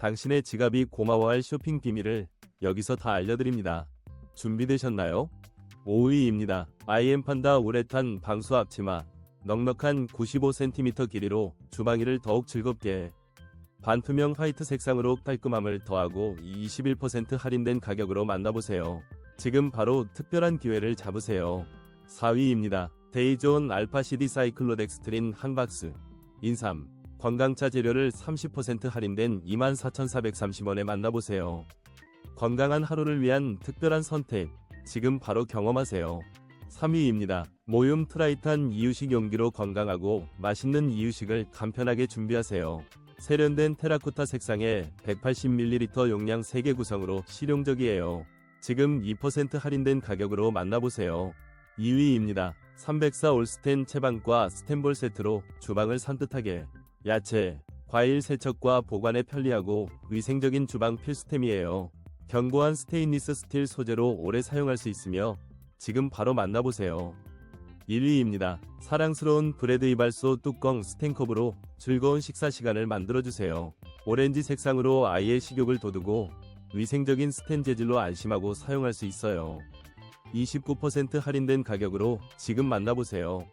당신의 지갑이 고마워할 쇼핑 비밀을 여기서 다 알려드립니다. 준비되셨나요? 5위입니다. 아이엠 판다 우레탄 방수 앞치마. 넉넉한 95cm 길이로 주방위를 더욱 즐겁게 반투명 화이트 색상으로 깔끔함을 더하고 21% 할인된 가격으로 만나보세요. 지금 바로 특별한 기회를 잡으세요. 4위입니다. 데이존 알파 CD 사이클로덱스트린 한 박스. 인삼. 건강차 재료를 30% 할인된 24,430원에 만나보세요. 건강한 하루를 위한 특별한 선택. 지금 바로 경험하세요. 3위입니다. 모륨 트라이탄 이유식 용기로 건강하고 맛있는 이유식을 간편하게 준비하세요. 세련된 테라코타 색상의 180ml 용량 3개 구성으로 실용적이에요. 지금 2% 할인된 가격으로 만나보세요. 2위입니다. 304 올스텐 채반과 스텐볼 세트로 주방을 산뜻하게 야채, 과일 세척과 보관에 편리하고 위생적인 주방 필수템이에요. 견고한 스테인리스 스틸 소재로 오래 사용할 수 있으며 지금 바로 만나보세요. 1위입니다. 사랑스러운 브레드 이발소 뚜껑 스텐컵으로 즐거운 식사 시간을 만들어주세요. 오렌지 색상으로 아이의 식욕을 돋우고 위생적인 스텐 재질로 안심하고 사용할 수 있어요. 29% 할인된 가격으로 지금 만나보세요.